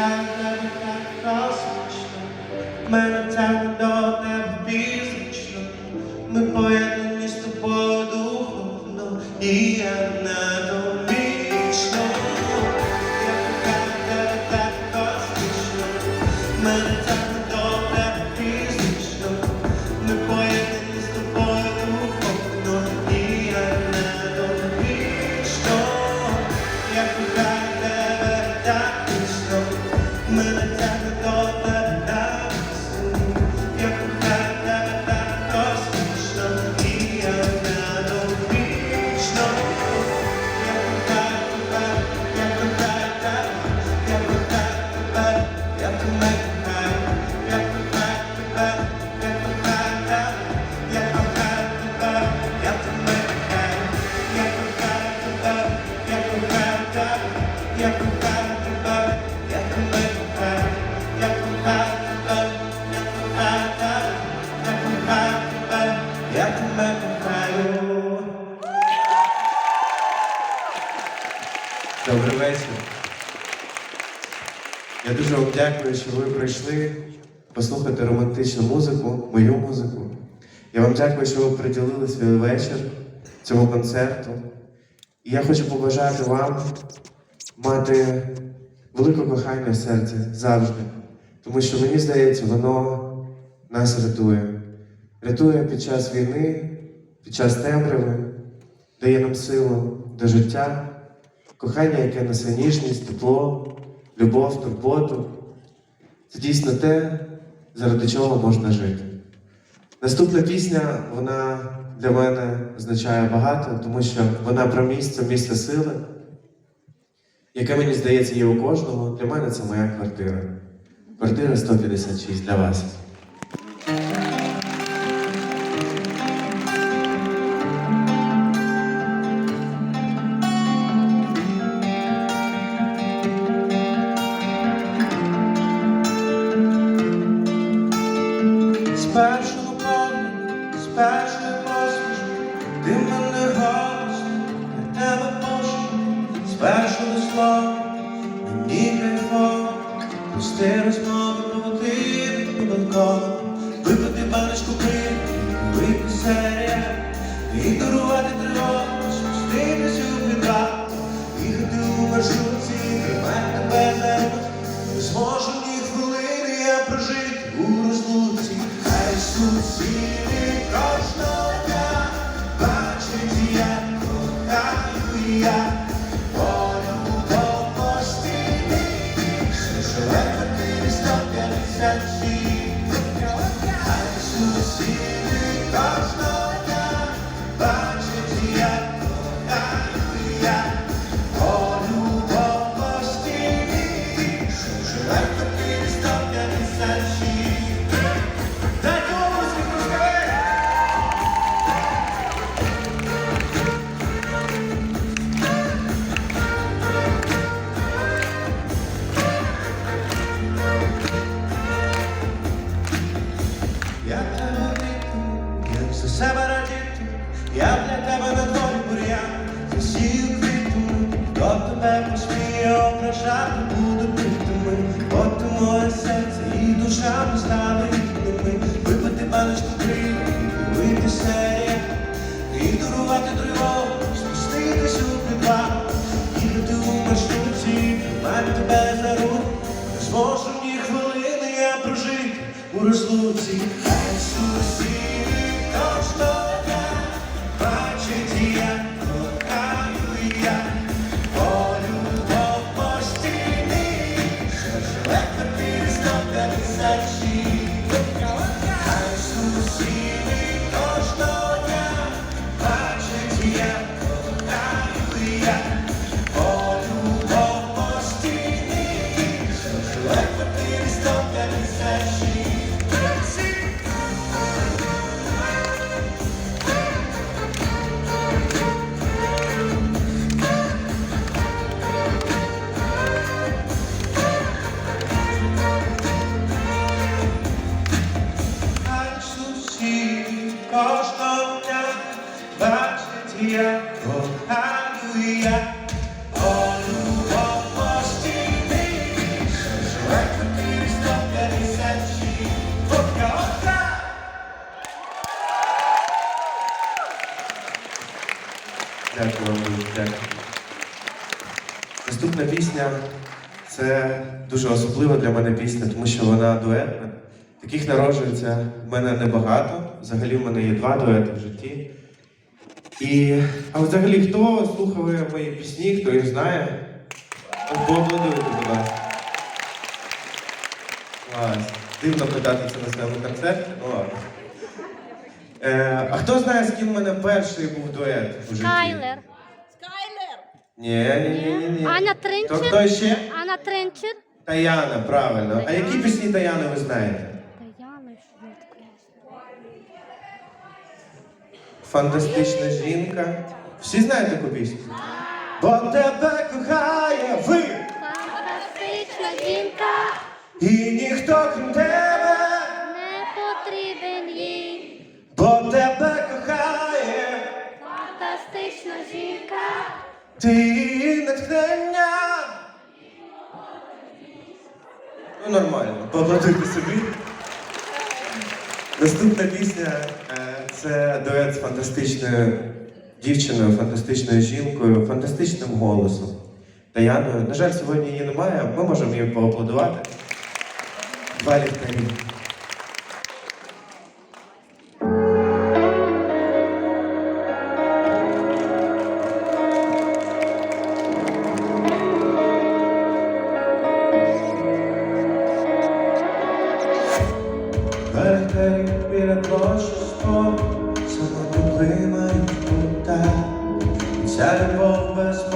Benden kalsın işte Ben öten Manta. Добрий вечір. Я дуже вам дякую, що ви прийшли послухати романтичну музику, мою музику. Я вам дякую, що ви приділили свій вечір цьому концерту. І я хочу побажати вам мати велике кохання в серці завжди. Тому що мені здається, воно нас рятує. Рятує під час війни, під час темряви, дає нам силу до життя, кохання, яке несе ніжність, тепло, любов, турботу. Це дійсно те, заради чого можна жити. Наступна пісня, вона для мене означає багато, тому що вона про місце, місце сили, яке мені здається є у кожного. Для мене це моя квартира. Квартира 156 для вас. Пусти розмови, поводити по балкону, випити баночку пива, вийти серія, ігнорувати тривогу, спуститися у підвал, їхати у маршрутці, тримати тебе за руку, не зможу ні хвилини я прожити у розлуці, хай суцільні that she за себе радіти, я для тебе на долі бур'ян, засію квіту, до тебе посміє ображати, буду битими, от ти моє серце і душа ми стали рідними, випити баночку криви, вийти серія, ігнорувати тривогу, спуститись у підвал, їхати у маршрутці, тримати тебе за руку, не зможу ні хвилини я прожити у розлуці, це дуже особлива для мене пісня, тому що вона дуетна. Таких народжується в мене небагато. Взагалі в мене є два дуети в житті. І, а взагалі, хто слухає мої пісні, хто їх знає? Поаплодуйте, будь ласка. Дивно питати це на своєму концерті, ну. Е, а хто знає, з ким в мене перший був дует у житті? Скайлер. Ні, ні, ні, ні. ні. Аня То хто ще? Аня Тринчер. Таяна, правильно. А які пісні Таяни ви знаєте? Таяна що не Фантастична жінка. Всі знають таку пісню? Бо тебе кохає ви, Фантастична жінка. і ніхто крім тебе. Ти натхнення. Ну, нормально, поаплодуйте собі. Наступна пісня е, це дует з фантастичною дівчиною, фантастичною жінкою, фантастичним голосом. Таяною. На жаль, сьогодні її немає, ми можемо їй поаплодувати. Два ліхтарі. Deixar bombas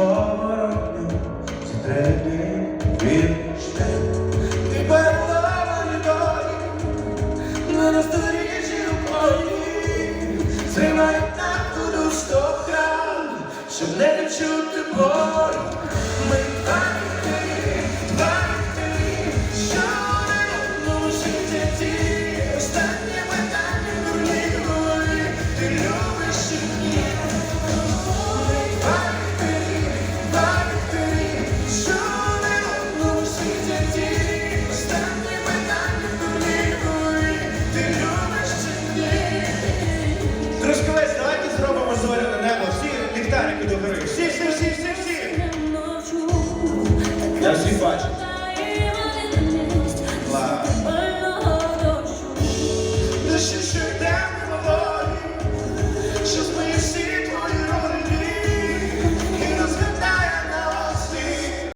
É assim vai.